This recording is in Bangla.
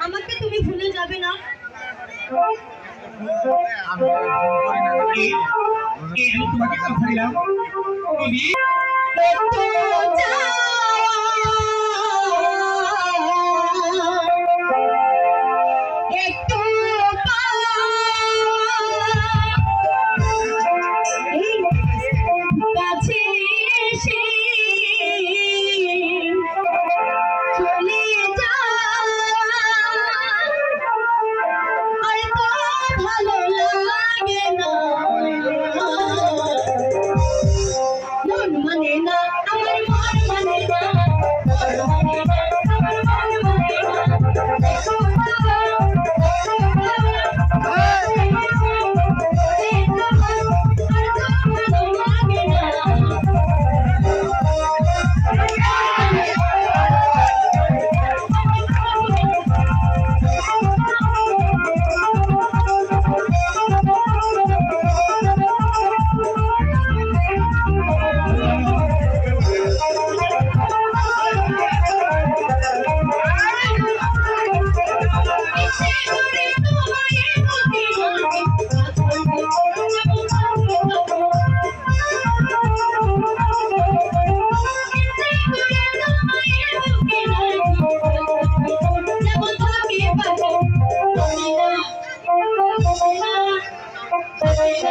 আমাকে তুমি ভুলে যাবে না। তোমাকে কথা দিলাম। Hey!